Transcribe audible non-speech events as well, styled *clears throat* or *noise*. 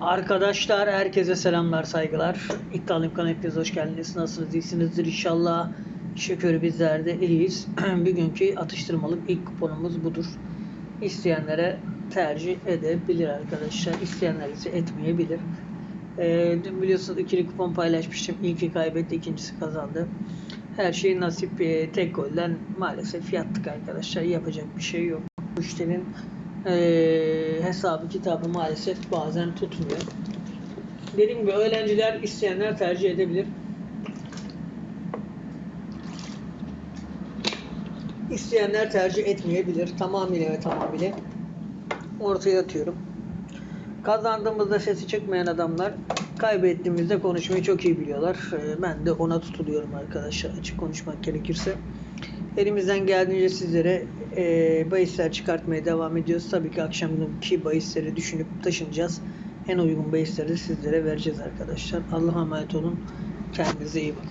Arkadaşlar herkese selamlar saygılar. İddialıyım kanal hoş geldiniz. Nasılsınız iyisinizdir inşallah. Şükür bizler de iyiyiz. *clears throat* Bugünkü atıştırmalık ilk kuponumuz budur. İsteyenlere tercih edebilir arkadaşlar. İsteyenler ise etmeyebilir. Ee, dün biliyorsunuz ikili kupon paylaşmıştım. İlki kaybetti, ikincisi kazandı. Her şey nasip. Ee, tek golden maalesef yattık arkadaşlar. Yapacak bir şey yok. Müşterinin ee, hesabı kitabı maalesef bazen tutmuyor. Dediğim gibi öğrenciler isteyenler tercih edebilir. İsteyenler tercih etmeyebilir. Tamamıyla ve tamamıyla ortaya atıyorum. Kazandığımızda sesi çıkmayan adamlar kaybettiğimizde konuşmayı çok iyi biliyorlar. Ee, Ben de ona tutuluyorum arkadaşlar açık konuşmak gerekirse. Elimizden geldiğince sizlere e, bahisler çıkartmaya devam ediyoruz. Tabii ki akşam günkü bahisleri düşünüp taşınacağız. En uygun bahisleri sizlere vereceğiz arkadaşlar. Allah'a emanet olun. Kendinize iyi bakın.